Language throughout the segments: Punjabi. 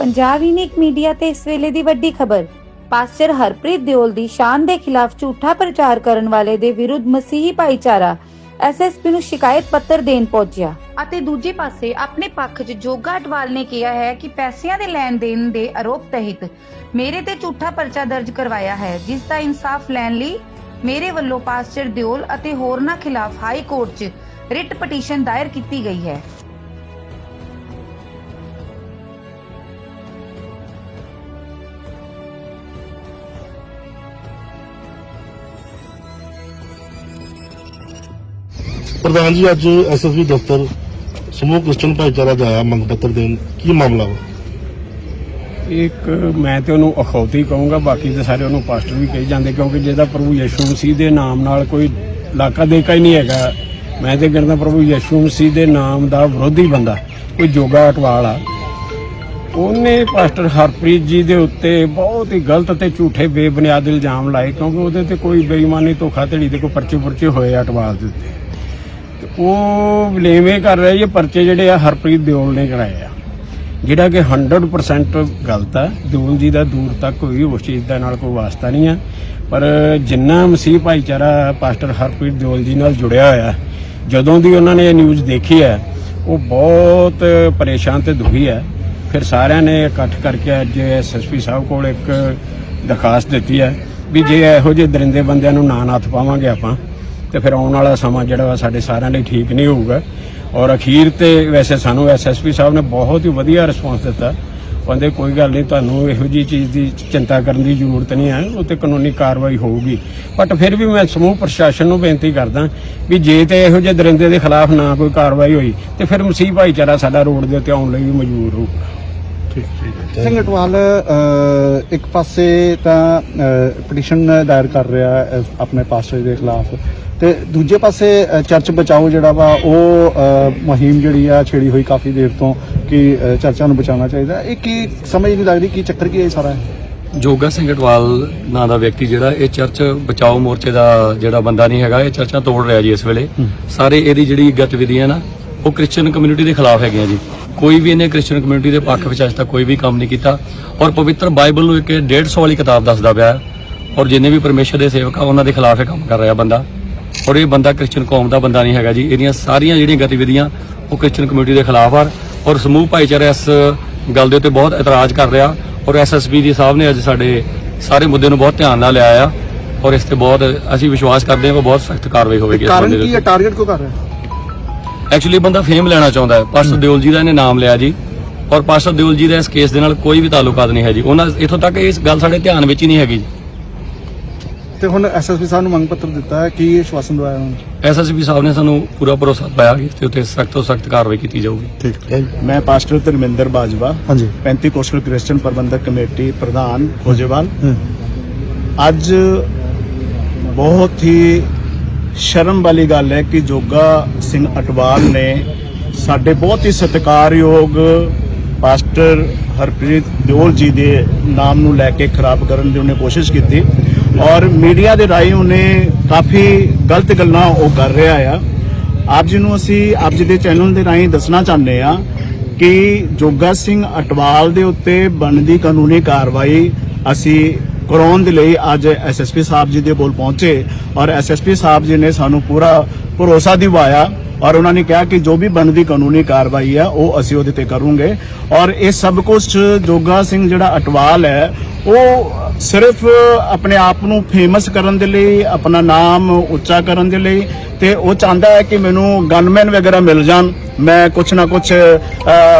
ਪੰਜਾਬ ਯੂਨੀਕ ਮੀਡੀਆ ਤੇ ਇਸ ਵੇਲੇ ਦੀ ਵੱਡੀ ਖਬਰ। ਪਾਸਟਰ ਹਰਪ੍ਰੀਤ ਦਿਓਲ ਦੀ ਸ਼ਾਨ ਦੇ ਖਿਲਾਫ ਝੂਠਾ ਪ੍ਰਚਾਰ ਕਰਨ ਵਾਲੇ ਦੇ ਵਿਰੁੱਧ ਮਸੀਹੀ ਭਾਈਚਾਰਾ। ਐਸਐਸਪੀ ਨੂੰ ਸ਼ਿਕਾਇਤ ਪੱਤਰ ਦੇਣ ਪਹੁੰਚਿਆ। ਅਤੇ ਦੂਜੇ ਪਾਸੇ ਆਪਣੇ ਪੱਖ 'ਚ ਜੋਗਾ ਅਟਵਾਲ ਨੇ ਕਿਹਾ ਹੈ ਕਿ ਪੈਸਿਆਂ ਦੇ ਲੈਣ ਦੇਣ ਦੇ ਆਰੋਪ ਤਹਿਤ ਮੇਰੇ ਤੇ ਝੂਠਾ ਪਰਚਾ ਦਰਜ ਕਰਵਾਇਆ ਹੈ, ਜਿਸ ਦਾ ਇਨਸਾਫ ਲੈਣ ਲਈ ਮੇਰੇ ਵੱਲੋਂ ਪਾਸਟਰ ਦਿਓਲ ਅਤੇ ਹੋਰਨਾਂ ਖਿਲਾਫ ਹਾਈ ਕੋਰਟ 'ਚ ਰਿਟ ਪਟੀਸ਼ਨ ਦਾਇਰ ਕੀਤੀ ਗਈ ਹੈ। ਪ੍ਰਧਾਨ ਜੀ, ਅੱਜ ਐਸਐਸਬੀ ਦਫ਼ਤਰ ਸਮੂਹ ਕ੍ਰਿਸਚਨ ਭਾਈਚਾਰਾ ਦਾ ਮੰਗ ਪੱਤਰ ਦੇਣ। ਕੀ ਮਾਮਲਾ ਵਾ? ਇੱਕ, ਮੈਂ ਤੇ ਉਹਨੂੰ ਅਖੌਤੀ ਕਹੂੰਗਾ, ਬਾਕੀ ਤੇ ਸਾਰੇ ਉਹਨੂੰ ਪਾਸਟਰ ਵੀ ਕਹੀ ਜਾਂਦੇ, ਕਿਉਂਕਿ ਜਿਹਦਾ ਪ੍ਰਭੂ ਯਿਸੂ ਮਸੀਹ ਦੇ ਨਾਮ ਨਾਲ ਕੋਈ ਲਾਕਾ ਦੇਕਾ ਹੀ ਨਹੀਂ ਹੈਗਾ, ਮੈਂ ਤੇ ਕਹਿੰਦਾ ਪ੍ਰਭੂ ਯਿਸੂ ਮਸੀਹ ਦੇ ਨਾਮ ਦਾ ਵਿਰੋਧੀ ਬੰਦਾ, ਕੋਈ ਜੋਗਾ ਅਟਵਾਲ ਆ। ਉਹਨੇ ਪਾਸਟਰ ਹਰਪ੍ਰੀਤ ਜੀ ਦੇ ਉੱਤੇ ਬਹੁਤ ਹੀ ਗਲਤ ਤੇ ਝੂਠੇ ਬੇਬੁਨਿਆਦ ਇਲਜ਼ਾਮ ਲਾਏ, ਕਿਉਂਕਿ ਉਹਦੇ ਤੇ ਕੋਈ ਬੇਈਮਾਨੀ, ਧੋਖਾਧੜੀ ਦੇ ਕੋਈ ਪਰਚੇ ਪੁਰਚੇ ਹੋਏ ਆ ਅਟਵਾਲ ਦੇ ਉੱਤੇ। ਉਹ ਬਲੇਮ ਇਹ ਕਰ ਰਿਹਾ ਇਹ ਪਰਚੇ ਜਿਹੜੇ ਆ ਹਰਪ੍ਰੀਤ ਦਿਓਲ ਨੇ ਕਰਾਏ ਆ। ਜਿਹੜਾ ਕਿ 100% ਗਲਤ ਆ, ਦਿਓਲ ਜੀ ਦਾ ਦੂਰ ਤੱਕ ਕੋਈ ਉਸ ਚੀਜ਼ ਦਾ ਨਾਲ ਕੋਈ ਵਾਸਤਾ ਨਹੀਂ ਹੈ ਪਰ ਜਿੰਨਾ ਮਸੀਹ ਭਾਈਚਾਰਾ ਪਾਸਟਰ ਹਰਪ੍ਰੀਤ ਦਿਓਲ ਜੀ ਨਾਲ ਜੁੜਿਆ ਹੋਇਆ, ਜਦੋਂ ਦੀ ਉਹਨਾਂ ਨੇ ਇਹ ਨਿਊਜ਼ ਦੇਖੀ ਹੈ ਉਹ ਬਹੁਤ ਪਰੇਸ਼ਾਨ ਤੇ ਦੁਖੀ ਹੈ ਫਿਰ ਸਾਰਿਆਂ ਨੇ ਇਕੱਠ ਕਰਕੇ ਅੱਜ ਐਸਐਸਪੀ ਸਾਹਿਬ ਕੋਲ ਇੱਕ ਦਰਖਾਸਤ ਦਿੱਤੀ ਹੈ ਵੀ ਜੇ ਇਹੋ ਜਿਹੇ ਦਰਿੰਦੇ ਬੰਦਿਆਂ ਨੂੰ ਨਾਂ ਨੱਥ ਪਾਵਾਂਗੇ ਆਪਾਂ ਤੇ ਫਿਰ ਆਉਣ ਵਾਲਾ ਸਮਾਂ ਜਿਹੜਾ ਵਾ ਸਾਡੇ ਸਾਰਿਆਂ ਲਈ ਠੀਕ ਨਹੀਂ ਹੋਊਗਾ। ਔਰ ਅਖੀਰ ਤੇ ਵੈਸੇ ਸਾਨੂੰ ਐਸਐਸਪੀ ਸਾਹਿਬ ਨੇ ਬਹੁਤ ਹੀ ਵਧੀਆ ਰਿਸਪੌਂਸ ਦਿੱਤਾ। ਕਹਿੰਦੇ ਕੋਈ ਗੱਲ ਨਹੀਂ ਤੁਹਾਨੂੰ ਇਹੋ ਜੀ ਚੀਜ਼ ਦੀ ਚਿੰਤਾ ਕਰਨ ਦੀ ਜ਼ਰੂਰਤ ਨਹੀਂ ਹੈ ਉਹ ਤੇ ਕਾਨੂੰਨੀ ਕਾਰਵਾਈ ਹੋਊਗੀ। ਬਟ ਫਿਰ ਵੀ ਮੈਂ ਸਮੂਹ ਪ੍ਰਸ਼ਾਸਨ ਨੂੰ ਬੇਨਤੀ ਕਰਦਾ ਵੀ ਜੇ ਤੇ ਇਹੋ ਜਿਹੇ ਦਰਿੰਦੇ ਦੇ ਖਿਲਾਫ ਨਾ ਕੋਈ ਕਾਰਵਾਈ ਹੋਈ ਤੇ ਫਿਰ ਮਸੀਹ ਭਾਈਚਾਰਾ ਸਾਡਾ ਰੋਡ ਦੇ ਉੱਤੇ ਆਉਣ ਲਈ ਵੀ ਮਜਬੂਰ ਹੋਊਗਾ ਅ, ਇੱਕ ਪਾਸੇ ਤਾਂ ਪਟੀਸ਼ਨ ਦਾਇਰ ਕਰ ਰਿਹਾ ਆਪਣੇ ਪਾਸਟਰ ਦੇ ਖਿਲਾਫ। ਤੇ ਦੂਜੇ ਪਾਸੇ ਚਰਚ ਬਚਾਓ ਜਿਹੜਾ ਵਾ ਉਹ ਮੁਹਿੰਮ ਜਿਹੜੀ ਆ ਛੇੜੀ ਹੋਈ ਕਾਫੀ ਦੇਰ ਤੋਂ ਕਿ ਚਰਚਾਂ ਨੂੰ ਬਚਾਉਣਾ ਚਾਹੀਦਾ। ਇਹ ਕੀ ਸਮਝ ਨਹੀਂ ਲੱਗਦੀ ਕੀ ਚੱਕਰ ਕੀ ਹੈ ਸਾਰਾ? ਜੋਗਾ ਸਿੰਘ ਅਟਵਾਲ ਨਾਂ ਦਾ ਵਿਅਕਤੀ ਜਿਹੜਾ ਇਹ ਚਰਚ ਬਚਾਓ ਮੋਰਚੇ ਦਾ ਜਿਹੜਾ ਬੰਦਾ ਨਹੀਂ ਹੈਗਾ ਇਹ ਚਰਚਾਂ ਤੋੜ ਰਿਹਾ ਜੀ ਇਸ ਵੇਲੇ। ਸਾਰੇ ਇਹਦੀ ਜਿਹੜੀ ਗਤੀਵਿਧੀਆਂ ਨਾ ਉਹ ਕ੍ਰਿਸਚੀਅਨ ਕਮਿਊਨਿਟੀ ਦੇ ਖਿਲਾਫ ਹੈਗੀਆਂ ਜੀ। ਕੋਈ ਵੀ ਇਹਨੇ ਕ੍ਰਿਸਚੀਅਨ ਕਮਿਊਨਿਟੀ ਦੇ ਪੱਖ ਵਿੱਚ ਅਜੇ ਤੱਕ ਕੋਈ ਵੀ ਕੰਮ ਨਹੀਂ ਕੀਤਾ। ਔਰ ਪਵਿੱਤਰ ਬਾਈਬਲ ਨੂੰ ਇੱਕ 150 ਵਾਲੀ ਕਿਤਾਬ ਦੱਸਦਾ ਪਿਆ। ਔਰ ਜਿੰਨੇ ਵੀ ਪਰਮੇਸ਼ਰ ਦੇ ਸੇਵਕ ਆ ਉਹਨਾਂ ਦੇ ਖਿਲਾਫ ਇਹ ਕੰਮ ਕਰ ਰਿਹਾ ਬੰਦਾ। ਔਰ ਇਹ ਬੰਦਾ ਕ੍ਰਿਸਚੀਅਨ ਕੌਮ ਦਾ ਬੰਦਾ ਨਹੀਂ ਹੈਗਾ ਜੀ। ਇਹਦੀਆਂ ਸਾਰੀਆਂ ਜਿਹੜੀਆਂ ਗਤੀਵਿਧੀਆਂ ਉਹ ਕ੍ਰਿਸਚੀਅਨ ਕਮਿਊਨਿਟੀ ਦੇ ਖਿਲਾਫ ਆ ਔਰ ਸਮੂਹ ਭਾਈਚਾਰਾ ਇਸ ਗੱਲ ਦੇ ਉੱਤੇ ਬਹੁਤ ਇਤਰਾਜ਼ ਕਰ ਰਿਹਾ ਔਰ ਐਸਐਸਬੀ ਦੀ ਸਾਹਿਬ ਨੇ ਅੱਜ ਸਾਡੇ ਸਾਰੇ ਮੁੱਦੇ ਨੂੰ ਬਹੁਤ ਧਿਆਨ ਨਾਲ ਲਿਆ ਆ ਔਰ ਇਸ ਤੇ ਬਹੁਤ ਅਸੀਂ ਵਿਸ਼ਵਾਸ ਕਰਦੇ ਹਾਂ ਕਿ ਬਹੁਤ ਸਖਤ ਕਾਰਵਾਈ ਹੋਵੇਗੀ ਇਸ ਕਾਰਨ ਕੀ ਹੈ? ਟਾਰਗੇਟ ਕਿਉਂ ਕਰ ਰਿਹਾ? ਐਕਚੁਅਲੀ ਬੰਦਾ ਫੇਮ ਲੈਣਾ ਚਾਹੁੰਦਾ ਹੈ। ਪਾਸਟਰ ਦਿਓਲ ਜੀ ਦਾ ਇਹਨੇ ਨਾਮ ਲਿਆ ਜੀ। ਔਰ ਪਾਸਟਰ ਦਿਓਲ ਜੀ ਦਾ ਇਸ ਕੇਸ ਦੇ ਨਾਲ ਕੋਈ ਵੀ ਤਾਲੁਕਾਤ ਨਹੀਂ ਹੈ ਜੀ। ਉਹਨਾਂ ਇਥੋਂ ਤੱਕ ਇਸ ਗੱਲ ਸਾਡੇ ਧਿਆਨ ਵਿੱਚ ਹੀ ਨਹੀਂ ਹੈਗੀ ਤੇ ਹੁਣ ਐਸਐਸਪੀ ਸਾਹਿਬ ਨੂੰ ਮੰਗ ਪੱਤਰ ਦਿੱਤਾ ਹੈ ਕੀ ਆਸ਼ਵਾਸਨ ਦਵਾਇਆ ਉਹਨਾਂ ਐਸਐਸਪੀ ਸਾਹਿਬ ਨੇ ਸਾਨੂੰ ਪੂਰਾ ਭਰੋਸਾ ਪਾਇਆ ਕਿ ਦੇ ਉੱਤੇ ਸਖਤ ਤੋਂ ਸਖਤ ਕਾਰਵਾਈ ਕੀਤੀ ਜਾਊਗੀ। ਠੀਕ। ਮੈਂ ਪਾਸਟਰ ਧਰਮਿੰਦਰ ਬਾਜਵਾ ਹਾਂਜੀ। 35 ਕੋਸਟਲ ਕ੍ਰਿਸਚੀਅਨ ਪ੍ਰਬੰਧਕ ਕਮੇਟੀ ਪ੍ਰਧਾਨ ਖੋਜੇਵਾਲ। ਹੂੰ। ਅੱਜ ਬਹੁਤ ਹੀ ਸ਼ਰਮ ਵਾਲੀ ਗੱਲ ਹੈ ਕਿ ਜੋਗਾ ਸਿੰਘ ਅਟਵਾਲ ਨੇ ਸਾਡੇ ਬਹੁਤ ਹੀ ਸਤਿਕਾਰਯੋਗ ਪਾਸਟਰ ਹਰਪ੍ਰੀਤ ਦਿਓਲ ਜੀ ਦੇ ਨਾਮ ਨੂੰ ਲੈ ਕੇ ਖਰਾਬ ਕਰਨ ਦੀ ਉਹਨੇ ਕੋਸ਼ਿਸ਼ ਕੀਤੀ। ਔਰ ਮੀਡੀਆ ਦੇ ਰਾਹੀਂ ਉਹਨੇ ਕਾਫੀ ਗਲਤ ਗੱਲਾਂ ਉਹ ਕਰ ਰਿਹਾ ਆ। ਆਪ ਜੀ ਨੂੰ ਅਸੀਂ, ਆਪ ਜੀ ਦੇ ਚੈਨਲ ਦੇ ਰਾਹੀਂ ਦੱਸਣਾ ਚਾਹੁੰਦੇ ਆ ਕਿ ਜੋਗਾ ਸਿੰਘ ਅਟਵਾਲ ਦੇ ਉੱਤੇ ਬਣਦੀ ਕਾਨੂੰਨੀ ਕਾਰਵਾਈ ਅਸੀਂ ਕਰਾਉਣ ਦੇ ਲਈ ਅੱਜ ਐਸਐਸਪੀ ਸਾਹਿਬ ਜੀ ਦੇ ਕੋਲ ਪਹੁੰਚੇ ਔਰ ਐਸਐਸਪੀ ਸਾਹਿਬ ਜੀ ਨੇ ਸਾਨੂੰ ਪੂਰਾ ਭਰੋਸਾ ਦਿਵਾਇਆ ਔਰ ਉਹਨਾਂ ਨੇ ਕਿਹਾ ਕਿ ਜੋ ਵੀ ਬਣਦੀ ਕਾਨੂੰਨੀ ਕਾਰਵਾਈ ਆ, ਉਹ ਅਸੀਂ ਉਹਦੇ ਤੇ ਕਰੂੰਗੇ। ਔਰ ਇਹ ਸਭ ਕੁਝ ਜੋਗਾ ਸਿੰਘ ਜਿਹੜਾ ਅਟਵਾਲ ਹੈ, ਉਹ ਸਿਰਫ ਆਪਣੇ ਆਪ ਨੂੰ ਫੇਮਸ ਕਰਨ ਦੇ ਲਈ, ਆਪਣਾ ਨਾਮ ਉੱਚਾ ਕਰਨ ਦੇ ਲਈ ਤੇ ਉਹ ਚਾਹੁੰਦਾ ਹੈ ਕਿ ਮੈਨੂੰ ਗਨਮੈਨ ਵਗੈਰਾ ਮਿਲ ਜਾਣ। ਮੈਂ ਕੁਛ ਨਾ ਕੁਛ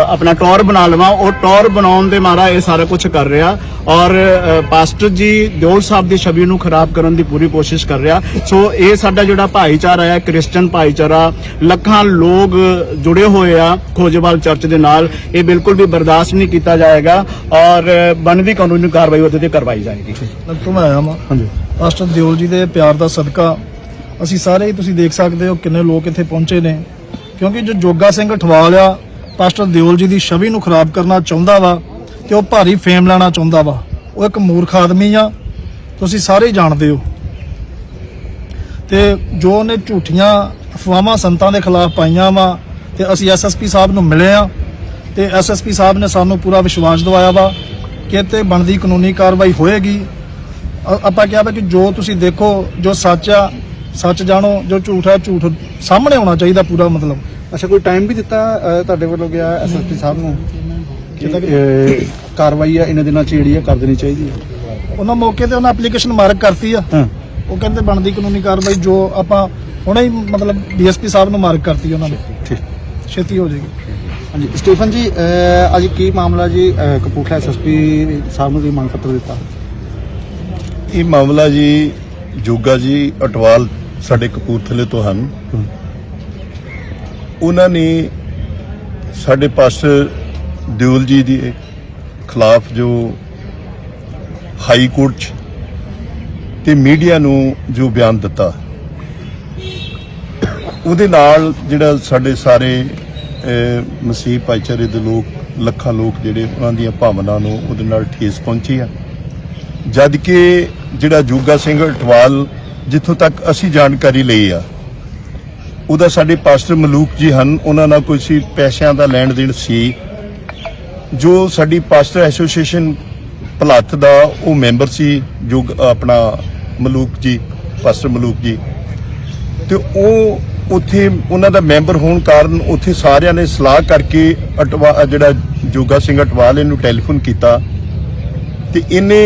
ਆਪਣਾ ਟੌਰ ਬਣਾ ਲਵਾਂ। ਉਹ ਟੌਰ ਬਣਾਉਣ ਦੇ ਮਾਰਾ ਇਹ ਸਾਰਾ ਕੁਝ ਕਰ ਰਿਹਾ ਔਰ ਪਾਸਟਰ ਜੀ ਦਿਓਲ ਸਾਹਿਬ ਦੀ ਛਵੀ ਨੂੰ ਖਰਾਬ ਕਰਨ ਦੀ ਪੂਰੀ ਕੋਸ਼ਿਸ਼ ਕਰ ਰਿਹਾ। ਸੋ ਇਹ ਸਾਡਾ ਜਿਹੜਾ ਭਾਈਚਾਰਾ ਹੈ ਕ੍ਰਿਸਚੀਅਨ ਭਾਈਚਾਰਾ, ਲੱਖਾਂ ਲੋਕ ਜੁੜੇ ਹੋਏ ਆ ਖੋਜੇਵਾਲ ਚਰਚ ਦੇ ਨਾਲ। ਇਹ ਬਿਲਕੁਲ ਵੀ ਬਰਦਾਸ਼ਤ ਨਹੀਂ ਕੀਤਾ ਜਾਏਗਾ ਔਰ, ਬਣਦੀ ਕਾਨੂੰਨੀ ਕਾਰਵਾਈ ਉਹਦੇ ਤੇ ਕਰਵਾਈ ਜਾਏਗੀ ਤੋਂ ਮੈਂ ਆਇਆ ਵਾਂ। ਹਾਂਜੀ। ਪਾਸਟਰ ਦਿਓਲ ਜੀ ਦੇ ਪਿਆਰ ਦਾ ਸਦਕਾ। ਅਸੀਂ ਸਾਰੇ ਹੀ ਤੁਸੀਂ ਦੇਖ ਸਕਦੇ ਹੋ ਕਿੰਨੇ ਲੋਕ ਇੱਥੇ ਪਹੁੰਚੇ ਨੇ। ਕਿਉਂਕਿ ਜੋ ਜੋਗਾ ਸਿੰਘ ਠਵਾਲ ਆ ਪਾਸਟਰ ਦਿਓਲ ਜੀ ਦੀ ਛਵੀ ਨੂੰ ਖਰਾਬ ਕਰਨਾ ਚਾਹੁੰਦਾ ਵਾ ਤੇ ਉਹ ਭਾਰੀ ਫੇਮ ਲੈਣਾ ਚਾਹੁੰਦਾ ਵਾ। ਉਹ ਇੱਕ ਮੂਰਖ ਆਦਮੀ ਆ ਤੁਸੀਂ ਸਾਰੇ ਹੀ ਜਾਣਦੇ ਹੋ। ਤੇ ਜੋ ਉਹਨੇ ਝੂਠੀਆਂ ਅਫਵਾਹਾਂ ਸੰਤਾਂ ਦੇ ਖਿਲਾਫ ਪਾਈਆਂ ਵਾ ਤੇ ਅਸੀਂ ਐਸਐਸਪੀ ਸਾਹਿਬ ਨੂੰ ਮਿਲੇ ਆ ਤੇ ਐਸਐਸਪੀ ਸਾਹਿਬ ਨੇ ਸਾਨੂੰ ਪੂਰਾ ਵਿਸ਼ਵਾਸ ਦਿਵਾਇਆ ਵਾ ਕਿ ਤੇ ਬਣਦੀ ਕਾਨੂੰਨੀ ਕਾਰਵਾਈ ਹੋਏਗੀ। ਆਪਾਂ ਕਿਹਾ ਵਾ ਕਿ ਜੋ ਤੁਸੀਂ ਦੇਖੋ ਜੋ ਸੱਚ ਆ ਸੱਚ ਜਾਣੋ ਜੋ ਝੂਠ ਆ ਝੂਠ ਸਾਹਮਣੇ ਆਉਣਾ ਚਾਹੀਦਾ ਪੂਰਾ ਮਤਲਬ। ਅੱਛਾ ਕੋਈ ਟਾਈਮ ਵੀ ਦਿੱਤਾ ਤੁਹਾਡੇ ਵੱਲੋਂ ਗਿਆ ਐਸਐਸਪੀ ਸਾਹਿਬ ਨੂੰ? ਕਿ ਕਾਰਵਾਈ ਆ ਇਹਨਾਂ ਦਿਨਾਂ ਚ ਜਿਹੜੀ ਆ ਕਰ ਦੇਣੀ ਚਾਹੀਦੀ ਹੈ ਉਹਨਾਂ ਮੌਕੇ ਤੇ ਉਹਨਾਂ ਐਪਲੀਕੇਸ਼ਨ ਮਾਰਕ ਕਰਤੀ ਆ। ਉਹ ਕਹਿੰਦੇ ਬਣਦੀ ਕਾਨੂੰਨੀ ਕਾਰਵਾਈ ਜੋ ਆਪਾਂ ਹੁਣੇ ਹੀ ਮਤਲਬ ਡੀਐਸਪੀ ਸਾਹਿਬ ਨੂੰ ਮਾਰਕ ਕਰਤੀ ਉਹਨਾਂ ਨੇ। ਠੀਕ। ਛੇਤੀ ਹੋ ਜਾਏਗੀ। ਹਾਂਜੀ ਸਟੀਫਨ ਜੀ ਅੱਜ ਕੀ ਮਾਮਲਾ ਜੀ? ਅ, ਕਪੂਰਥਲਾ ਐਸਐਸਪੀ ਸਾਹਿਬ ਨੂੰ ਕੀ ਮੰਗ ਪੱਤਰ ਦਿੱਤਾ? ਇਹ ਮਾਮਲਾ ਜੀ ਜੋਗਾ ਜੀ ਅਟਵਾਲ ਸਾਡੇ ਕਪੂਰਥਲੇ ਤੋਂ ਹਨ। ਉਹਨਾਂ ਨੇ ਸਾਡੇ ਪਾਸਟਰ ਦਿਉਲ ਜੀ ਦੇ ਖਿਲਾਫ ਜੋ ਹਾਈ ਕੋਰਟ 'ਚ ਤੇ ਮੀਡੀਆ ਨੂੰ ਜੋ ਬਿਆਨ ਦਿੱਤਾ ਉਹਦੇ ਨਾਲ ਜਿਹੜਾ ਸਾਡੇ ਸਾਰੇ ਅਹ, ਮਸੀਹ ਭਾਈਚਾਰੇ ਦੇ ਲੋਕ, ਲੱਖਾਂ ਲੋਕ ਜਿਹੜੇ ਉਹਨਾਂ ਦੀਆਂ ਭਾਵਨਾ ਨੂੰ ਉਹਦੇ ਨਾਲ ਠੇਸ ਪਹੁੰਚੀ ਆ। ਜਦ ਕਿ ਜਿਹੜਾ ਜੋਗਾ ਸਿੰਘ ਅਟਵਾਲ ਜਿੱਥੋਂ ਤੱਕ ਅਸੀਂ ਜਾਣਕਾਰੀ ਲਈ ਆ, ਉਹਦਾ ਸਾਡੇ ਪਾਸਟਰ ਮਲੂਕ ਜੀ ਹਨ, ਉਹਨਾਂ ਨਾਲ ਕੋਈ ਸੀ ਪੈਸਿਆਂ ਦਾ ਲੈਣ ਦੇਣ ਸੀ। ਜੋ ਸਾਡੀ ਪਾਸਟਰ ਐਸੋਸੀਏਸ਼ਨ ਭਲੱਥ ਦਾ ਉਹ ਮੈਂਬਰ ਸੀ ਜੋ ਆਪਣਾ ਮਲੂਕ ਜੀ, ਪਾਸਟਰ ਮਲੂਕ ਜੀ। ਤੇ ਉਹ ਉੱਥੇ ਉਹਨਾਂ ਦਾ ਮੈਂਬਰ ਹੋਣ ਕਾਰਨ ਉੱਥੇ ਸਾਰਿਆਂ ਨੇ ਸਲਾਹ ਕਰਕੇ ਅਟਵਾ ਜਿਹੜਾ ਜੋਗਾ ਸਿੰਘ ਅਟਵਾਲ ਇਹਨੂੰ ਟੈਲੀਫੋਨ ਕੀਤਾ ਤੇ ਇਹਨੇ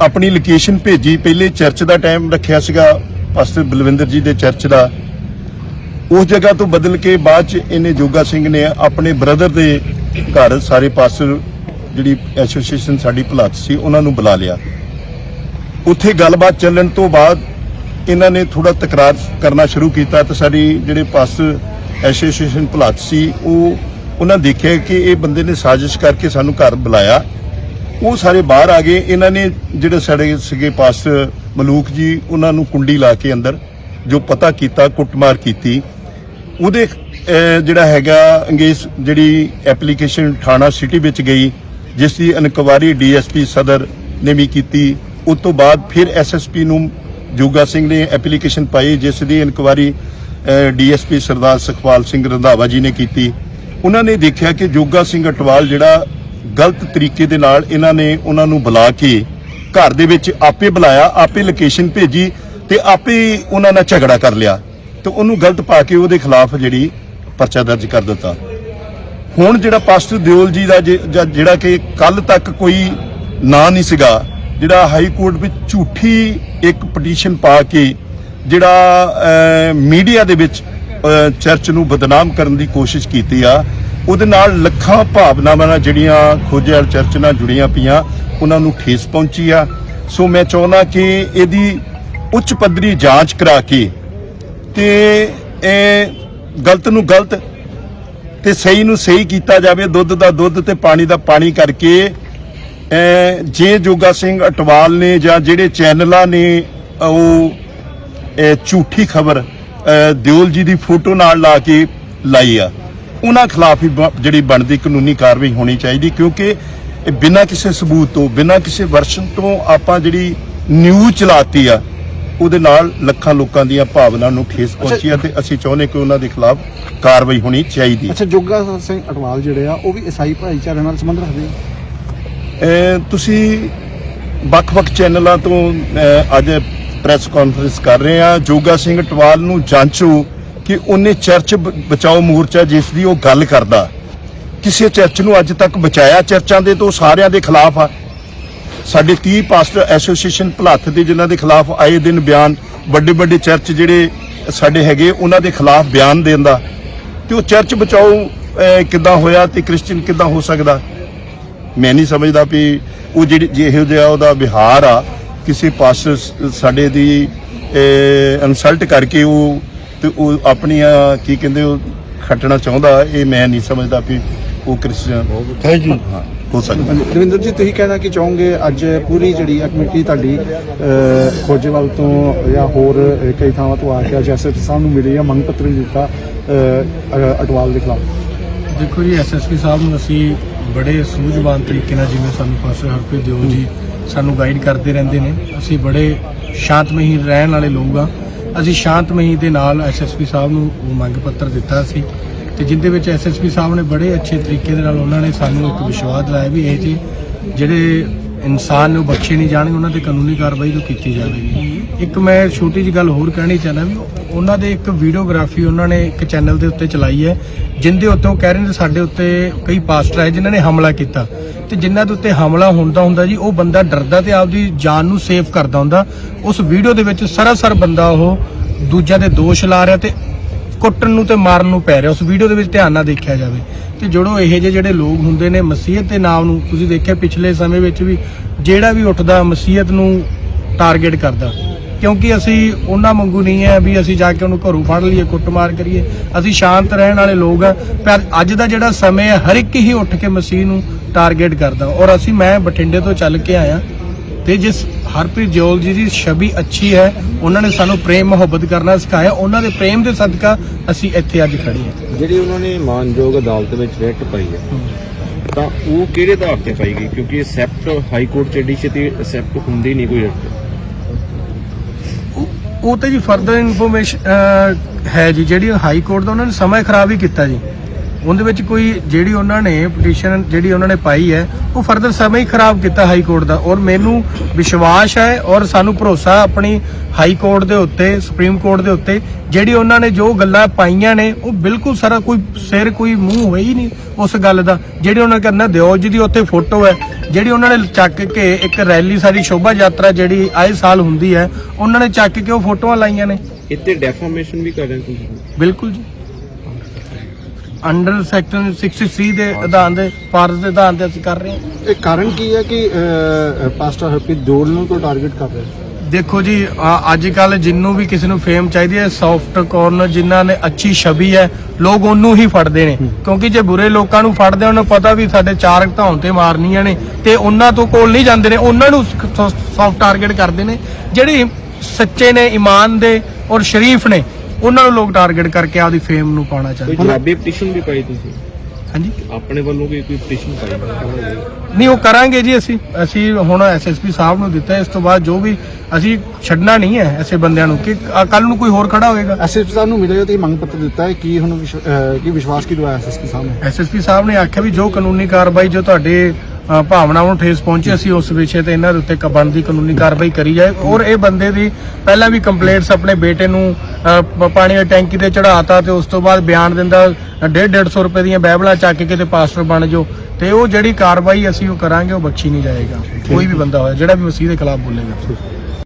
ਆਪਣੀ ਲੋਕੇਸ਼ਨ ਭੇਜੀ। ਪਹਿਲੇ ਚਰਚ ਦਾ ਟਾਈਮ ਰੱਖਿਆ ਸੀਗਾ ਪਾਸਟਰ ਬਲਵਿੰਦਰ ਜੀ ਦੇ ਚਰਚ ਦਾ। ਉਸ ਜਗ੍ਹਾ ਤੋਂ ਬਦਲ ਕੇ ਬਾਅਦ ਚ ਇਹਨੇ ਜੋਗਾ ਸਿੰਘ ਨੇ ਆਪਣੇ ਬ੍ਰਦਰ ਦੇ ਘਰ ਸਾਰੇ ਪਾਸਟਰ ਜਿਹੜੀ ਐਸੋਸੀਏਸ਼ਨ ਸਾਡੀ ਭਲਾਤ ਸੀ, ਉਹਨਾਂ ਨੂੰ ਬੁਲਾ ਲਿਆ। ਉੱਥੇ ਗੱਲਬਾਤ ਚੱਲਣ ਤੋਂ ਬਾਅਦ ਇਹਨਾਂ ਨੇ ਥੋੜਾ ਤਕਰਾਰ ਕਰਨਾ ਸ਼ੁਰੂ ਕੀਤਾ ਤੇ ਸਾਡੀ ਜਿਹੜੇ ਪਾਸ ਐਸੋਸੀਏਸ਼ਨ ਭਲਾਤ ਸੀ, ਉਹ ਉਹਨਾਂ ਦੇਖਿਆ ਕਿ ਇਹ ਬੰਦੇ ਨੇ ਸਾਜ਼ਿਸ਼ ਕਰਕੇ ਸਾਨੂੰ ਘਰ ਬੁਲਾਇਆ। ਉਹ ਸਾਰੇ ਬਾਹਰ ਆ ਗਏ। ਇਹਨਾਂ ਨੇ ਜਿਹੜੇ ਸਾਡੇ ਸੀਗੇ ਪਾਸ ਮਲੂਕ ਜੀ, ਉਹਨਾਂ ਨੂੰ ਕੁੰਡੀ ਲਾ ਕੇ ਅੰਦਰ ਜੋ ਪਤਾ ਕੀਤਾ, ਕੁੱਟਮਾਰ ਕੀਤੀ। ਉਹਦੇ ਜਿਹੜਾ ਹੈਗਾ ਅੰਗੇਜ਼ ਜਿਹੜੀ ਐਪਲੀਕੇਸ਼ਨ ਥਾਣਾ ਸਿਟੀ ਵਿੱਚ ਗਈ, ਜਿਸ ਦੀ ਇਨਕੁਆਰੀ ਡੀਐਸਪੀ ਸਦਰ ਨੇ ਵੀ ਕੀਤੀ। ਉਸ ਤੋਂ ਬਾਅਦ ਫਿਰ ਐਸਐਸਪੀ ਨੂੰ ਜੋਗਾ ਸਿੰਘ ਨੇ ਐਪਲੀਕੇਸ਼ਨ ਪਾਈ, ਜਿਸ ਦੀ ਇਨਕੁਆਰੀ ਡੀਐਸਪੀ ਸਰਦਾਰ ਸੁਖਪਾਲ ਸਿੰਘ ਰੰਧਾਵਾ ਜੀ ਨੇ ਕੀਤੀ। ਉਹਨਾਂ ਨੇ ਦੇਖਿਆ ਕਿ ਜੋਗਾ ਸਿੰਘ ਅਟਵਾਲ ਜਿਹੜਾ ਗਲਤ ਤਰੀਕੇ ਦੇ ਨਾਲ ਇਹਨਾਂ ਨੇ ਉਹਨਾਂ ਨੂੰ ਬੁਲਾ ਕੇ ਘਰ ਦੇ ਵਿੱਚ ਆਪੇ ਬੁਲਾਇਆ, ਆਪੇ ਲੋਕੇਸ਼ਨ ਭੇਜੀ ਤੇ ਆਪੇ ਉਹਨਾਂ ਨਾਲ ਝਗੜਾ ਕਰ ਲਿਆ। ਤੇ ਉਹਨੂੰ ਗਲਤ ਪਾ ਕੇ ਉਹਦੇ ਖਿਲਾਫ ਜਿਹੜੀ ਪਰਚਾ ਦਰਜ ਕਰ ਦਿੱਤਾ। ਹੁਣ ਜਿਹੜਾ ਪਾਸਟਰ ਦਿਓਲ ਜੀ ਦਾ ਜੇ- ਜਿਹੜਾ ਕਿ ਕੱਲ ਤੱਕ ਕੋਈ ਨਾਂ ਨਹੀਂ ਸੀਗਾ ਜਿਹੜਾ ਹਾਈ ਕੋਰਟ ਵਿੱਚ ਝੂਠੀ ਇੱਕ ਪਟੀਸ਼ਨ ਪਾ ਕੇ ਜਿਹੜਾ ਮੀਡੀਆ ਦੇ ਵਿੱਚ ਚਰਚ ਨੂੰ ਬਦਨਾਮ ਕਰਨ ਦੀ ਕੋਸ਼ਿਸ਼ ਕੀਤੀ ਆ, ਉਹਦੇ ਨਾਲ ਲੱਖਾਂ ਭਾਵਨਾਵਾਂ ਨਾਲ ਜਿਹੜੀਆਂ ਖੋਜੇਵਾਲ ਚਰਚ ਨਾਲ ਜੁੜੀਆਂ ਪਈਆਂ, ਉਹਨਾਂ ਨੂੰ ਠੇਸ ਪਹੁੰਚੀ ਆ। ਸੋ ਮੈਂ ਚਾਹੁੰਦਾ ਕਿ ਇਹਦੀ ਉੱਚ ਪੱਧਰੀ ਜਾਂਚ ਕਰਾ ਕੇ ਤੇ ਇਹ ਗਲਤ ਨੂੰ ਗਲਤ ਤੇ ਸਹੀ ਨੂੰ ਸਹੀ ਕੀਤਾ ਜਾਵੇ, ਦੁੱਧ ਦਾ ਦੁੱਧ ਤੇ ਪਾਣੀ ਦਾ ਪਾਣੀ ਕਰਕੇ ਜੇ ਜੋਗਾ ਸਿੰਘ ਅਟਵਾਲ ਨੇ ਜਾਂ ਜਿਹੜੇ ਚੈਨਲਾਂ ਨੇ ਉਹ ਝੂਠੀ ਖਬਰ ਦਿਓਲ ਜੀ ਦੀ ਫੋਟੋ ਨਾਲ ਲਾ ਕੇ ਲਾਈ ਆ ਉਹਨਾਂ ਖਿਲਾਫ ਹੀ ਜਿਹੜੀ ਬਣਦੀ ਕਾਨੂੰਨੀ ਕਾਰਵਾਈ ਹੋਣੀ ਚਾਹੀਦੀ ਕਿਉਂਕਿ ਇਹ ਬਿਨਾਂ ਕਿਸੇ ਸਬੂਤ ਤੋਂ ਬਿਨਾਂ ਕਿਸੇ ਵਰਸ਼ਨ ਤੋਂ ਆਪਾਂ ਜਿਹੜੀ ਨਿਊਜ਼ ਚਲਾਤੀ ਆ ਉਹਦੇ ਨਾਲ ਲੱਖਾਂ ਲੋਕਾਂ ਦੀਆਂ ਭਾਵਨਾ ਨੂੰ ਠੇਸ ਪਹੁੰਚੀ ਆ ਤੇ ਅਸੀਂ ਚਾਹੁੰਦੇ ਕਿ ਉਹਨਾਂ ਦੇ ਖਿਲਾਫ ਕਾਰਵਾਈ ਹੋਣੀ ਚਾਹੀਦੀ ਹੈ ਅੱਛਾ ਜੋਗਾ ਸਿੰਘ ਅਟਵਾਲ ਜਿਹੜੇ ਆ ਉਹ ਵੀ ਈਸਾਈ ਭਾਈਚਾਰੇ ਨਾਲ ਸੰਬੰਧ ਰੱਖਦੇ ਆ? ਤੁਸੀਂ ਵੱਖ-ਵੱਖ ਚੈਨਲਾਂ ਤੋਂ ਅੱਜ ਪ੍ਰੈਸ ਕਾਨਫਰੰਸ ਕਰ ਰਹੇ ਆ ਜੋਗਾ ਸਿੰਘ ਟਵਾਲ ਨੂੰ ਜਾਂਚੋ ਕਿ ਉਹਨੇ ਚਰਚ ਬ- ਬਚਾਓ ਮੋਰਚਾ ਜਿਸ ਦੀ ਉਹ ਗੱਲ ਕਰਦਾ, ਕਿਸੇ ਚਰਚ ਨੂੰ ਅੱਜ ਤੱਕ ਬਚਾਇਆ? ਚਰਚਾਂ ਦੇ ਤੋਂ ਸਾਰਿਆਂ ਦੇ ਖਿਲਾਫ ਆ। ਸਾਡੇ 30 ਪਾਸਟਰ ਐਸੋਸੀਏਸ਼ਨ ਭਲੱਥ ਦੇ ਜਿਨ੍ਹਾਂ ਦੇ ਖਿਲਾਫ ਆਏ ਦਿਨ ਬਿਆਨ ਵੱਡੇ ਵੱਡੇ ਚਰਚ ਜਿਹੜੇ ਸਾਡੇ ਹੈਗੇ, ਉਹਨਾਂ ਦੇ ਖਿਲਾਫ ਬਿਆਨ ਦੇਣ ਦਾ। ਤੇ ਉਹ ਚਰਚ ਬਚਾਓ ਕਿੱਦਾਂ ਹੋਇਆ ਤੇ ਕ੍ਰਿਸਚੀਅਨ ਕਿੱਦਾਂ ਹੋ ਸਕਦਾ? ਮੈਂ ਨਹੀਂ ਸਮਝਦਾ ਵੀ ਉਹ ਜਿਹੜੀ ਜਿਹੋ ਜਿਹਾ ਉਹਦਾ ਵਿਹਾਰ ਆ ਕਿਸੇ ਪਾਸਟਰ ਸਾਡੇ ਦੀ ਇਨਸਲਟ ਕਰਕੇ ਉਹ ਤੇ ਉਹ ਆਪਣੀਆਂ ਕੀ ਕਹਿੰਦੇ ਉਹ ਖੱਟਣਾ ਚਾਹੁੰਦਾ ਇਹ ਮੈਂ ਨਹੀਂ ਸਮਝਦਾ ਵੀ ਉਹ ਕ੍ਰਿਸਚੀਅਨ ਥੈਂਕ ਯੂ ਹਾਂ ਹੋ ਸਕਦਾ। ਰਵਿੰਦਰ ਜੀ ਤੁਸੀਂ ਕਹਿਣਾ ਕਿ ਚਾਹੋਗੇ? ਅੱਜ ਪੂਰੀ ਜਿਹੜੀ ਆ ਕਮੇਟੀ ਤੁਹਾਡੀ ਖੋਜੇਵਾਲ ਤੋਂ ਜਾਂ ਹੋਰ ਕਈ ਥਾਵਾਂ ਤੋਂ ਆ ਕੇ ਜੈਸੇ ਸਾਹਿਬ ਨੂੰ ਮਿਲੀ ਆ ਮੰਗ ਪੱਤਰ ਦਿੱਤਾ ਅਟਵਾਲ ਦੇ ਖਿਲਾਫ। ਦੇਖੋ ਜੀ ਐਸਐਸਪੀ ਸਾਹਿਬ ਨੂੰ ਅਸੀਂ ਬੜੇ ਸੂਝਵਾਨ ਤਰੀਕੇ ਨਾਲ ਜਿਵੇਂ ਸਾਨੂੰ ਪਾਸਟਰ ਹਰਪ੍ਰੀਤ ਦਿਓ ਜੀ ਸਾਨੂੰ ਗਾਈਡ ਕਰਦੇ ਰਹਿੰਦੇ ਨੇ, ਅਸੀਂ ਬੜੇ ਸ਼ਾਂਤਮਈ ਰਹਿਣ ਵਾਲੇ ਲੋਕ ਆ। ਅਸੀਂ ਸ਼ਾਂਤਮਈ ਦੇ ਨਾਲ ਐਸਐਸਪੀ ਸਾਹਿਬ ਨੂੰ ਮੰਗ ਪੱਤਰ ਦਿੱਤਾ ਸੀ ਤੇ ਜਿੰਦੇ ਵਿੱਚ ਐਸਐਸਪੀ ਸਾਹਿਬ ਨੇ ਬੜੇ ਅੱਛੇ ਤਰੀਕੇ ਦੇ ਨਾਲ ਉਹਨਾਂ ਨੇ ਸਾਨੂੰ ਇੱਕ ਵਿਸ਼ਵਾਸ ਦਿਲਾਇਆ ਵੀ ਇਹ ਜੀ ਜਿਹੜੇ ਇਨਸਾਨ ਨੂੰ ਬਖਸ਼ੇ ਨਹੀਂ ਜਾਣਗੇ, ਉਹਨਾਂ ਤੇ ਕਾਨੂੰਨੀ ਕਾਰਵਾਈ ਜੋ ਕੀਤੀ ਜਾਵੇਗੀ। ਇੱਕ ਮੈਂ ਛੋਟੀ ਜਿਹੀ ਗੱਲ ਹੋਰ ਕਹਿਣੀ ਚਾਹੁੰਦਾ ਵੀ ਉਹਨਾਂ ਦੇ ਇੱਕ ਵੀਡੀਓਗ੍ਰਾਫੀ ਉਹਨਾਂ ਨੇ ਇੱਕ ਚੈਨਲ ਦੇ ਉੱਤੇ ਚਲਾਈ ਹੈ ਜਿੰਦੇ ਉੱਤੇ ਉਹ ਕਹਿ ਰਹੇ ਨੇ ਸਾਡੇ ਉੱਤੇ ਕਈ ਪਾਸਟਰ ਹੈ ਜਿਨ੍ਹਾਂ ਨੇ ਹਮਲਾ ਕੀਤਾ। ਤੇ ਜਿਨ੍ਹਾਂ ਦੇ ਉੱਤੇ ਹਮਲਾ ਹੁੰਦਾ ਹੁੰਦਾ ਜੀ, ਉਹ ਬੰਦਾ ਡਰਦਾ ਤੇ ਆਪਦੀ ਜਾਨ ਨੂੰ ਸੇਫ ਕਰਦਾ ਹੁੰਦਾ। ਉਸ ਵੀਡੀਓ ਦੇ ਵਿੱਚ ਸਰਾਸਰ ਬੰਦਾ ਉਹ ਦੂਜਿਆਂ ਦੇ ਦੋਸ਼ ਲਾ ਰਿਹਾ ਤੇ ਕੁੱਟਣ ਨੂੰ ਤੇ ਮਾਰਨ ਨੂੰ ਪੈ ਰਿਹਾ। ਉਸ ਵੀਡੀਓ ਦੇ ਵਿੱਚ ਧਿਆਨ ਨਾਲ ਦੇਖਿਆ ਜਾਵੇ। ਤੇ ਜਿਹੜੋ ਇਹੋ ਜਿਹੇ ਜਿਹੜੇ ਲੋਕ ਹੁੰਦੇ ਨੇ, ਮਸੀਹਤ ਦੇ ਨਾਮ ਨੂੰ ਤੁਸੀਂ ਦੇਖਿਆ ਪਿਛਲੇ ਸਮੇਂ ਵਿੱਚ ਵੀ ਜਿਹੜਾ ਵੀ ਉੱਠਦਾ ਮਸੀਹਤ ਨੂੰ ਟਾਰਗੇਟ ਕਰਦਾ। ਕਿਉਂਕਿ ਅਸੀਂ ਉਹਨਾਂ ਵਾਂਗੂ ਨਹੀਂ ਹੈ ਵੀ ਅਸੀਂ ਜਾ ਕੇ ਉਹਨੂੰ ਘਰੋਂ ਫੜ ਲਈਏ ਕੁੱਟਮਾਰ ਕਰੀਏ। ਅਸੀਂ ਸ਼ਾਂਤ ਰਹਿਣ ਵਾਲੇ ਲੋਕ ਆ ਪਰ ਅੱਜ ਦਾ ਜਿਹੜਾ ਸਮੇਂ ਹੈ ਹਰ ਇੱਕ ਹੀ ਉੱਠ ਕੇ ਮਸੀਹ ਨੂੰ ਟਾਰਗੇਟ ਕਰਦਾ। ਔਰ ਅਸੀਂ ਮੈਂ ਬਠਿੰਡੇ ਤੋਂ ਚੱਲ ਕੇ ਆਇਆ ਤੇ ਜਿਸ ਹਰਪ੍ਰੀਤ ਜੋਲ ਜੀ ਦੀ ਛਵੀ ਅੱਛੀ ਹੈ ਉਹਨਾਂ ਨੇ ਸਾਨੂੰ ਪ੍ਰੇਮ ਮੁਹੱਬਤ ਕਰਨਾ ਸਿਖਾਇਆ। ਉਹਨਾਂ ਦੇ ਪ੍ਰੇਮ ਦੇ ਸਦਕਾ ਅਸੀਂ ਇੱਥੇ ਅੱਜ ਖੜੇ ਹਾਂ। ਜਿਹੜੀ ਉਹਨਾਂ ਨੇ ਮਾਨਯੋਗ ਅਦਾਲਤ ਵਿੱਚ ਰਿਟ ਪਾਈ ਹੈ ਤਾਂ ਉਹ ਕਿਹੜੇ ਆਧਾਰ ਤੇ ਪਾਈ ਗਈ? ਕਿਉਂਕਿ ਐਕਸੈਪਟ ਹਾਈ ਕੋਰਟ ਚ ਏਡੀ ਛੇਤੀ ਐਕਸੈਪਟ ਹੁੰਦੀ ਨਹੀਂ ਕੋਈ ਰਿਟ ਉਹ- ਉਹ ਤੇ ਜੀ ਫਰਦਰ ਇਨਫੋਰਮੇਸ਼ਨ ਹੈ ਜੀ, ਜਿਹੜੀ ਹਾਈ ਕੋਰਟ ਦਾ ਉਹਨਾਂ ਨੇ ਸਮਾਂ ਖਰਾਬ ਹੀ ਕੀਤਾ ਜੀ। ਉਹਦੇ ਵਿੱਚ ਕੋਈ ਜਿਹੜੀ ਉਹਨਾਂ ਨੇ ਪਟੀਸ਼ਨ ਜਿਹੜੀ ਉਹਨਾਂ ਨੇ ਪਾਈ ਹੈ ਉਹ ਫਰਦਰ ਸਮਾਂ ਹੀ ਖਰਾਬ ਕੀਤਾ ਹਾਈ ਕੋਰਟ ਦਾ। ਔਰ ਮੈਨੂੰ ਵਿਸ਼ਵਾਸ ਹੈ ਔਰ ਸਾਨੂੰ ਭਰੋਸਾ ਆਪਣੀ ਹਾਈ ਕੋਰਟ ਦੇ ਉੱਤੇ ਸੁਪਰੀਮ ਕੋਰਟ ਦੇ ਉੱਤੇ ਜਿਹੜੀ ਉਹਨਾਂ ਨੇ ਜੋ ਗੱਲਾਂ ਪਾਈਆਂ ਨੇ ਉਹ ਬਿਲਕੁਲ ਸਾਰਾ ਕੋਈ ਸਿਰ ਕੋਈ ਮੂੰਹ ਹੋਇਆ ਹੀ ਨਹੀਂ ਉਸ ਗੱਲ ਦਾ। ਜਿਹੜੀ ਉਹਨਾਂ ਕਰਨਾ ਦਿਓ ਜੀ ਦੀ ਉੱਥੇ ਫੋਟੋ ਹੈ ਜਿਹੜੀ ਉਹਨਾਂ ਨੇ ਚੱਕ ਕੇ ਇੱਕ ਰੈਲੀ ਸਾਡੀ ਸ਼ੋਭਾ ਯਾਤਰਾ ਜਿਹੜੀ ਆਏ ਸਾਲ ਹੁੰਦੀ ਹੈ ਉਹਨਾਂ ਨੇ ਚੱਕ ਕੇ ਉਹ ਫੋਟੋਆਂ ਲਾਈਆਂ ਨੇ। ਇੱਥੇ ਡੈਫਾਮੇਸ਼ਨ ਵੀ ਕਰ ਰਹੇ ਤੁਸੀਂ। ਬਿਲਕੁਲ ਜੀ। ਅੰਡਰ ਸੈਕਸ਼ਨ 63 ਦੇ ਆਧਾਰ ਦੇ ਫਾਰਜ਼ ਦੇ ਆਧਾਰ ਤੇ ਅਸੀਂ ਕਰ ਰਹੇ ਹਾਂ। ਇਹ ਕਾਰਨ ਕੀ ਹੈ ਕਿ ਪਾਸਟਰ ਹਰਪ੍ਰੀਤ ਦਿਓਲ ਨੂੰ ਤੋਂ ਟਾਰਗੇਟ ਕਰ ਰਹੇ ਦੇਖੋ ਜੀ ਅੱਜ ਕੱਲ ਜਿੰਨੂੰ ਵੀ ਕਿਸੇ ਨੂੰ ਫੇਮ ਚਾਹੀਦੀ ਹੈ ਸੌਫਟ ਕਾਰਨਰ ਜਿਨ੍ਹਾਂ ਨੇ ਅੱਛੀ ਛਵੀ ਹੈ ਲੋਕ ਉਹਨੂੰ ਹੀ ਫੜਦੇ ਨੇ। ਕਿਉਂਕਿ ਜੇ ਬੁਰੇ ਲੋਕਾਂ ਨੂੰ ਫੜਦੇ ਉਹਨਾਂ ਨੂੰ ਪਤਾ ਵੀ ਸਾਡੇ ਚਾਰ ਧੌਣ ਤੇ ਮਾਰਨੀਆਂ ਨੇ ਤੇ ਉਹਨਾਂ ਤੋਂ ਕੋਲ ਨਹੀਂ ਜਾਂਦੇ ਨੇ ਉਹਨਾਂ ਨੂੰ ਸੌਫਟ ਟਾਰਗੇਟ ਕਰਦੇ ਨੇ। ਜਿਹੜੇ ਸੱਚੇ ਨੇ ਇਮਾਨ ਦੇ ਔਰ ਸ਼ਰੀਫ ਨੇ ਉਹਨਾਂ ਨੂੰ ਲੋਕ ਟਾਰਗੇਟ ਕਰਕੇ ਆਪਦੀ ਫੇਮ ਨੂੰ ਪਾਉਣਾ ਕੋਈ ਚਾਹੁੰਦੇ। ਜਵਾਬੀ ਪਟੀਸ਼ਨ ਵੀ ਪਾਈ ਤੁਸੀਂ? ਹਾਂਜੀ। ਆਪਣੇ ਵੱਲੋਂ ਕੋਈ ਕੋਈ ਪਟੀਸ਼ਨ ਪਾਈ? ਨਹੀਂ ਉਹ ਕਰਾਂਗੇ ਜੀ ਅਸੀਂ। ਅਸੀਂ ਹੁਣ ਐਸਐਸਪੀ ਸਾਹਿਬ ਨੂੰ ਦਿੱਤਾ ਇਸ ਤੋਂ ਬਾਅਦ ਜੋ ਵੀ ਅਸੀਂ ਛੱਡਣਾ ਨਹੀਂ ਹੈ ਐਸੇ ਬੰਦਿਆਂ ਨੂੰ। ਕਿ ਕੱਲ ਨੂੰ ਕੋਈ ਹੋਰ ਖੜਾ ਹੋਏਗਾ। ਐਸਐਸਪੀ ਸਾਹਿਬ ਨੂੰ ਮਿਲੇ ਤੇ ਮੰਗ ਪੱਤਰ ਦਿੱਤਾ ਹੈ ਕੀ ਹੁਣ ਵਿਸ਼- ਕੀ ਵਿਸ਼ਵਾਸ ਕੀ ਦਵਾਇਆ ਐਸਐਸਪੀ ਸਾਹਿਬ ਨੇ? ਐਸਐਸਪੀ ਸਾਹਿਬ ਨੇ ਆਖਿਆ ਵੀ ਜੋ ਕਾਨੂੰਨੀ ਕਾਰਵਾਈ ਜੋ ਤੁਹਾਡੇ ਭਾਵਨਾਵਾਂ ਨੂੰ ਠੇਸ ਪਹੁੰਚੀ ਅਸੀਂ ਉਸ ਵਿਸ਼ੇ ਤੇ ਇਹਨਾਂ ਦੇ ਉੱਤੇ ਕਬੰਦ ਦੀ ਕਾਨੂੰਨੀ ਕਾਰਵਾਈ ਕਰੀ ਜਾਏ। ਔਰ ਇਹ ਬੰਦੇ ਦੀ ਪਹਿਲਾਂ ਵੀ ਕੰਪਲੇਂਟਸ ਆਪਣੇ ਬੇਟੇ ਨੂੰ ਪਾਣੀ ਦੀ ਟੈਂਕੀ ਤੇ ਚੜਾਤਾ ਤੇ ਉਸ ਤੋਂ ਬਾਅਦ ਬਿਆਨ ਦਿੰਦਾ 1.5 150 ਰੁਪਏ ਦੀਆਂ ਬੈਬਲਾਂ ਚੱਕ ਕੇ ਤੇ ਪਾਸਟਰ ਬਣ ਜਾਓ। ਤੇ ਉਹ ਜਿਹੜੀ ਕਾਰਵਾਈ ਅਸੀਂ ਉਹ ਕਰਾਂਗੇ ਉਹ ਬਖਸ਼ੀ ਨਹੀਂ ਜਾਏਗਾ। ਕੋਈ ਵੀ ਬੰਦਾ ਹੋਇਆ ਜਿਹੜਾ ਵੀ ਮਸੀਹ ਦੇ ਖਿਲਾਫ ਬੋਲੇਗਾ।